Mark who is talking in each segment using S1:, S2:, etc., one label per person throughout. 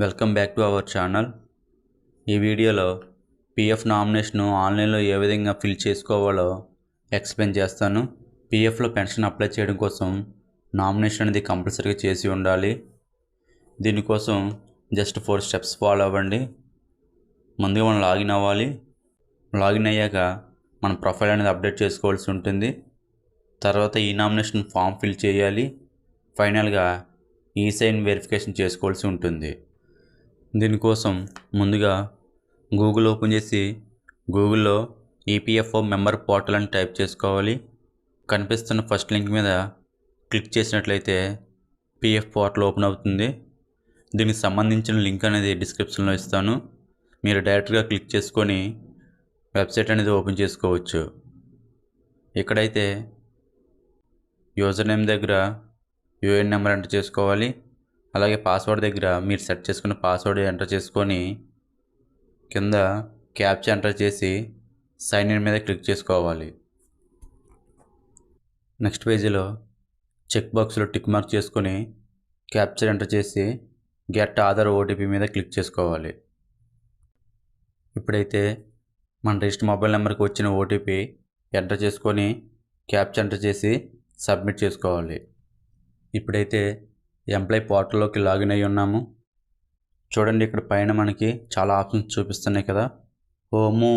S1: Welcome back to our channel. ఈ వీడియోలో PF nomination ఆన్లైన్లో ఏ విధంగా ఫిల్ చేసుకోవాలో ఎక్స్ప్లెయిన్ చేస్తాను. పిఎఫ్లో పెన్షన్ అప్లై చేయడం కోసం నామినేషన్ అనేది కంపల్సరీగా చేసి ఉండాలి. దీనికోసం జస్ట్ ఫోర్ స్టెప్స్ ఫాలో అవ్వండి. ముందుగా మనం లాగిన్ అవ్వాలి. లాగిన్ అయ్యాక మన ప్రొఫైల్ అనేది అప్డేట్ చేసుకోవాల్సి ఉంటుంది. తర్వాత ఈ నామినేషన్ ఫామ్ ఫిల్ చేయాలి. ఫైనల్గా ఈ సైన్ వెరిఫికేషన్ చేసుకోవాల్సి ఉంటుంది. దీనికోసం ముందుగా గూగుల్ ఓపెన్ చేసి గూగుల్లో ఈపీఎఫ్ఓ మెంబర్ పోర్టల్ అని టైప్ చేసుకోవాలి. కనిపిస్తున్న ఫస్ట్ లింక్ మీద క్లిక్ చేసినట్లయితే పిఎఫ్ పోర్టల్ ఓపెన్ అవుతుంది. దీనికి సంబంధించిన లింక్ అనేది డిస్క్రిప్షన్లో ఇస్తాను. మీరు డైరెక్ట్గా క్లిక్ చేసుకొని వెబ్సైట్ అనేది ఓపెన్ చేసుకోవచ్చు. ఇక్కడైతే యూజర్ నేమ్ దగ్గర యూఏఎన్ నెంబర్ ఎంటర్ చేసుకోవాలి. అలాగే పాస్వర్డ్ దగ్గర మీరు సెట్ చేసుకున్న పాస్వర్డ్ ఎంటర్ చేసుకొని కింద క్యాప్చ ఎంటర్ చేసి సైన్ ఇన్ మీద క్లిక్ చేసుకోవాలి. నెక్స్ట్ పేజీలో చెక్ బాక్స్లో టిక్ మార్క్ చేసుకొని క్యాప్చర్ ఎంటర్ చేసి గెట్ ఆధార్ ఓటీపీ మీద క్లిక్ చేసుకోవాలి. ఇప్పుడైతే మన రిజిస్టర్ మొబైల్ నెంబర్కి వచ్చిన ఓటీపీ ఎంటర్ చేసుకొని క్యాప్చర్ ఎంటర్ చేసి సబ్మిట్ చేసుకోవాలి. ఇప్పుడైతే ఎంప్లాయ్ పోర్టల్లోకి లాగిన్ అయ్యి ఉన్నాము. చూడండి ఇక్కడ పైన మనకి చాలా ఆప్షన్స్ చూపిస్తున్నాయి కదా. Home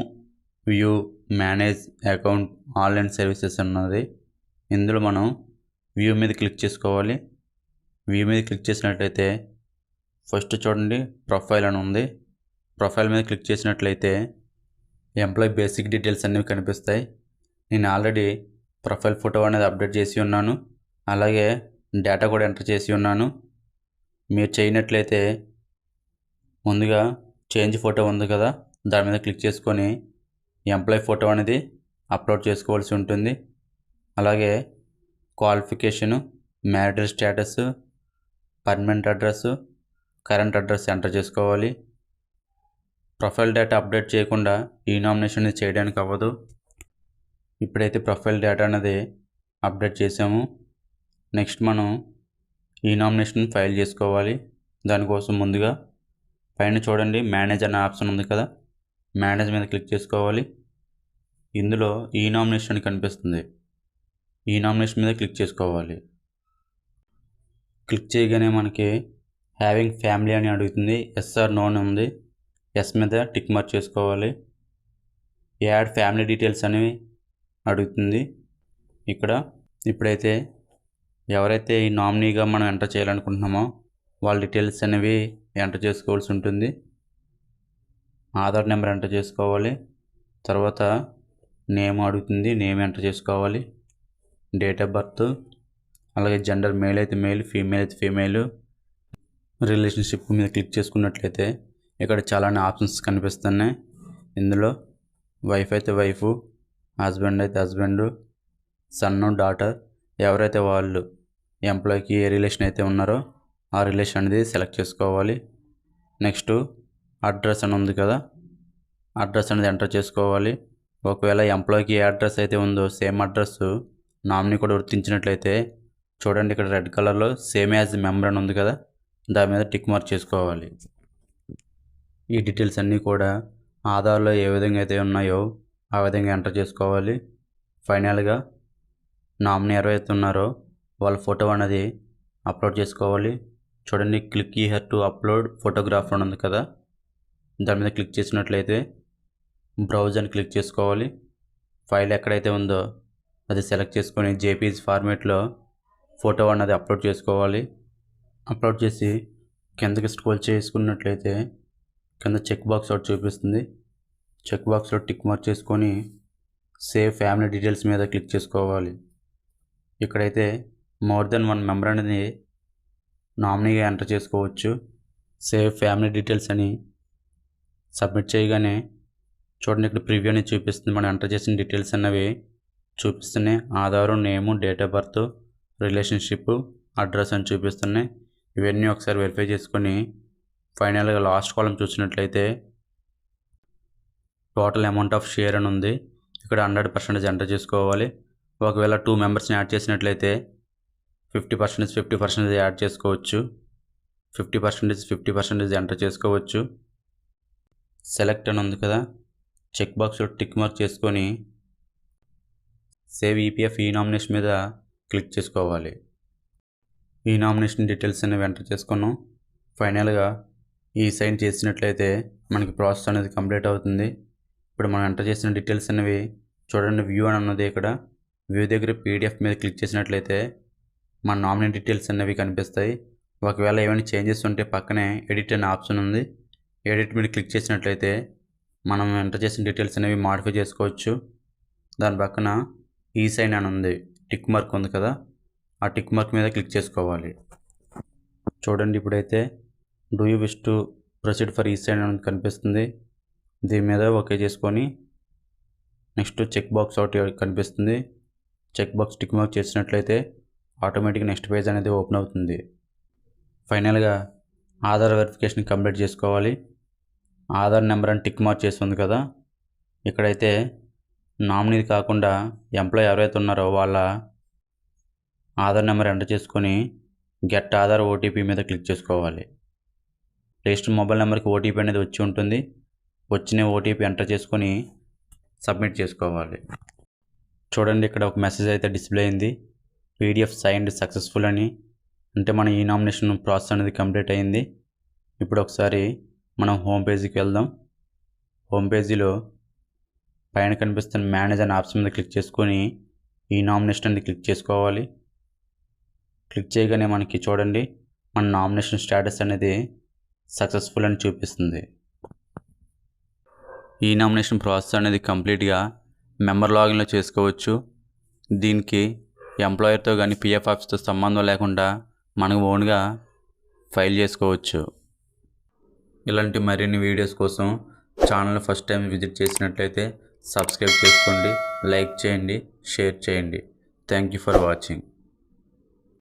S1: view manage account online services ఉన్నది ఇందులో మనం వ్యూ మీద క్లిక్ చేసుకోవాలి. వ్యూ మీద క్లిక్ చేసినట్లయితే ఫస్ట్ చూడండి ప్రొఫైల్ అని ఉంది. ప్రొఫైల్ మీద క్లిక్ చేసినట్లయితే ఎంప్లాయ్ బేసిక్ డీటెయిల్స్ అనేవి కనిపిస్తాయి. నేను ఆల్రెడీ ప్రొఫైల్ ఫోటో అనేది అప్డేట్ చేసి ఉన్నాను. అలాగే డేటా కూడా ఎంటర్ చేసి ఉన్నాను. మీరు చేయనట్లయితే ముందుగా చేంజ్ ఫోటో ఉంది కదా దాని మీద క్లిక్ చేసుకొని ఎంప్లాయ్ ఫోటో అనేది అప్లోడ్ చేసుకోవాల్సి ఉంటుంది. అలాగే qualification marital status permanent address current address enter చేసుకోవాలి. ప్రొఫైల్ డేటా అప్డేట్ చేయకుండా ఈ నామినేషన్ అనేది చేయడానికి అవ్వదు. ఇప్పుడైతే ప్రొఫైల్ డేటా అనేది అప్డేట్ చేసాము. నెక్స్ట్ మనం ఈ నామినేషన్ ఫైల్ చేసుకోవాలి. దానికోసం ముందుగా పైన చూడండి మేనేజ్ అనే ఆప్షన్ ఉంది కదా. మేనేజ్ మీద క్లిక్ చేసుకోవాలి. ఇందులో ఈ నామినేషన్ కనిపిస్తుంది. ఈ నామినేషన్ మీద క్లిక్ చేసుకోవాలి. క్లిక్ చేయగానే మనకి హ్యావింగ్ ఫ్యామిలీ అని అడుగుతుంది. ఎస్ఆర్ నోన్ ఉంది. ఎస్ మీద టిక్ మార్క్ చేసుకోవాలి. యాడ్ ఫ్యామిలీ డీటెయిల్స్ అనేవి అడుగుతుంది. ఇక్కడ ఇప్పుడైతే ఎవరైతే ఈ నామినీగా మనం ఎంటర్ చేయాలనుకుంటున్నామో వాళ్ళ డీటెయిల్స్ అనేవి ఎంటర్ చేసుకోవాల్సి ఉంటుంది. ఆధార్ నెంబర్ ఎంటర్ చేసుకోవాలి. తర్వాత నేమ్ అడుగుతుంది నేమ్ ఎంటర్ చేసుకోవాలి. డేట్ ఆఫ్ బర్త్ అలాగే జెండర్ మేల్ అయితే మేల్ ఫీమేల్ అయితే ఫీమేల్. రిలేషన్షిప్ మీద క్లిక్ చేసుకున్నట్లయితే ఇక్కడ చాలానే ఆప్షన్స్ కనిపిస్తున్నాయి. ఇందులో వైఫ్ అయితే వైఫ్ హస్బెండ్ అయితే హస్బెండ్ సన్ డాటర్ ఎవరైతే వాళ్ళు ఎంప్లాయ్కి ఏ రిలేషన్ అయితే ఉన్నారో ఆ రిలేషన్ అనేది సెలెక్ట్ చేసుకోవాలి. నెక్స్ట్ అడ్రస్ అని ఉంది కదా అడ్రస్ అనేది ఎంటర్ చేసుకోవాలి. ఒకవేళ ఎంప్లాయ్కి ఏ అడ్రస్ అయితే ఉందో సేమ్ అడ్రస్ నామినీ కూడా గుర్తించినట్లయితే చూడండి ఇక్కడ రెడ్ కలర్లో సేమ్ యాజ్ మెంబర్ అని ఉంది కదా దాని మీద టిక్ మార్క్ చేసుకోవాలి. ఈ డీటెయిల్స్ అన్నీ కూడా ఆధార్లో ఏ విధంగా అయితే ఉన్నాయో ఆ విధంగా ఎంటర్ చేసుకోవాలి. ఫైనల్గా నామినీ ఎవరైతే ఉన్నారో వాళ్ళ ఫోటో అనేది అప్లోడ్ చేసుకోవాలి. చూడండి క్లిక్ ఈ హెర్ టు అప్లోడ్ ఫోటోగ్రాఫ్ అని ఉంది కదా. దాని మీద క్లిక్ చేసినట్లయితే బ్రౌజ్ అని క్లిక్ చేసుకోవాలి. ఫైల్ ఎక్కడైతే ఉందో అది సెలెక్ట్ చేసుకొని జేపీజ్ ఫార్మేట్లో ఫోటో అన్నది అప్లోడ్ చేసుకోవాలి. అప్లోడ్ చేసి కిందకి స్క్రోల్ చేసుకున్నట్లయితే కింద చెక్ బాక్స్ ఒకటి చూపిస్తుంది. చెక్ బాక్స్లో టిక్ మార్క్ చేసుకొని సేవ్ ఫ్యామిలీ డీటెయిల్స్ మీద క్లిక్ చేసుకోవాలి. ఇక్కడైతే మోర్ దెన్ వన్ మెంబర్ అనేది నామినీగా ఎంటర్ చేసుకోవచ్చు. సేవ్ ఫ్యామిలీ డీటెయిల్స్ అని సబ్మిట్ చేయగానే చూడండి ఇక్కడ ప్రివ్యూ అనేది చూపిస్తుంది. మనం ఎంటర్ చేసిన డీటెయిల్స్ అన్నవి చూపిస్తున్నాయి. Aadhaar name date of birth relationship address అని చూపిస్తున్నాయి. ఇవన్నీ ఒకసారి వెరిఫై చేసుకొని ఫైనల్గా లాస్ట్ కాలం చూసినట్లయితే టోటల్ అమౌంట్ ఆఫ్ షేర్ అని ఉంది. ఇక్కడ హండ్రెడ్ పర్సెంటేజ్ ఎంటర్ చేసుకోవాలి. ఒకవేళ టూ మెంబర్స్ని యాడ్ చేసినట్లయితే fifty percentage fifty percentage add చేసుకోవచ్చు. Fifty percentage fifty percentage enter చేసుకోవచ్చు. సెలెక్ట్ అని ఉంది కదా. చెక్ బాక్స్లో టిక్ మార్క్ చేసుకొని సేవ్ ఈపీఎఫ్ ఈ నామినేషన్ మీద క్లిక్ చేసుకోవాలి. ఈ నామినేషన్ డీటెయిల్స్ అనేవి ఎంటర్ చేసుకున్నాం. ఫైనల్గా ఈ సైన్ చేసినట్లయితే మనకి ప్రాసెస్ అనేది కంప్లీట్ అవుతుంది. ఇప్పుడు మనం ఎంటర్ చేసిన డీటెయిల్స్ అనేవి చూడండి వ్యూ అని ఉన్నది ఇక్కడ. వ్యూ దగ్గర పీడిఎఫ్ మీద క్లిక్ చేసినట్లయితే మన నామినీ డీటెయిల్స్ అనేవి కనిపిస్తాయి. ఒకవేళ ఏమైనా చేంజెస్ ఉంటే పక్కనే ఎడిట్ అనే ఆప్షన్ ఉంది. ఎడిట్ మీద క్లిక్ చేసినట్లయితే మనం ఎంటర్ చేసిన డీటెయిల్స్ అనేవి మాడిఫై చేసుకోవచ్చు. దాని పక్కన ఈ సైన్ అని ఉంది. టిక్ మార్క్ ఉంది కదా. ఆ టిక్ మార్క్ మీద క్లిక్ చేసుకోవాలి. చూడండి ఇప్పుడైతే do you wish to proceed for e sign అని కనిపిస్తుంది. దీని మీద ఓకే చేసుకొని నెక్స్ట్ చెక్ బాక్స్ ఒకటి కనిపిస్తుంది. చెక్ బాక్స్ టిక్ మార్క్ చేసినట్లయితే ఆటోమేటిక్ నెక్స్ట్ పేజ్ అనేది ఓపెన్ అవుతుంది. ఫైనల్గా ఆధార్ వెరిఫికేషన్ కంప్లీట్ చేసుకోవాలి. ఆధార్ నెంబర్ అని టిక్ మార్క్ చేస్తుంది కదా. ఇక్కడైతే నామినీది కాకుండా ఎంప్లాయ్ ఎవరైతే ఉన్నారో వాళ్ళ ఆధార్ నెంబర్ ఎంటర్ చేసుకొని గెట్ ఆధార్ ఓటీపీ మీద క్లిక్ చేసుకోవాలి. రిజిస్టర్ మొబైల్ నెంబర్కి ఓటీపీ అనేది వచ్చి ఉంటుంది. వచ్చిన ఓటీపీ ఎంటర్ చేసుకొని సబ్మిట్ చేసుకోవాలి. చూడండి ఇక్కడ ఒక మెసేజ్ అయితే డిస్ప్లే అయింది. పీడిఎఫ్ సైన్డ్ సక్సెస్ఫుల్ అని. అంటే మన ఈ నామినేషన్ ప్రాసెస్ అనేది కంప్లీట్ అయింది. ఇప్పుడు ఒకసారి మనం హోమ్ పేజీకి వెళ్దాం. హోమ్ పేజీలో పైన కనిపిస్తున్న మేనేజ్ అనే ఆప్షన్ మీద క్లిక్ చేసుకొని ఈ నామినేషన్ అనేది క్లిక్ చేసుకోవాలి. క్లిక్ చేయగానే మనకి చూడండి మన నామినేషన్ స్టేటస్ అనేది సక్సెస్ఫుల్ అని చూపిస్తుంది. ఈ నామినేషన్ ప్రాసెస్ అనేది కంప్లీట్గా మెంబర్ లాగిన్లో చేసుకోవచ్చు. దీనికి ఎంప్లాయర్తో కానీ పిఎఫ్ ఆఫీస్తో సంబంధం లేకుండా మనకు ఓన్గా ఫైల్ చేసుకోవచ్చు. ఇలాంటి మరిన్ని వీడియోస్ కోసం ఛానల్ ఫస్ట్ టైం విజిట్ చేసినట్లయితే సబ్స్క్రైబ్ చేసుకోండి లైక్ చేయండి షేర్ చేయండి. Thank you for watching.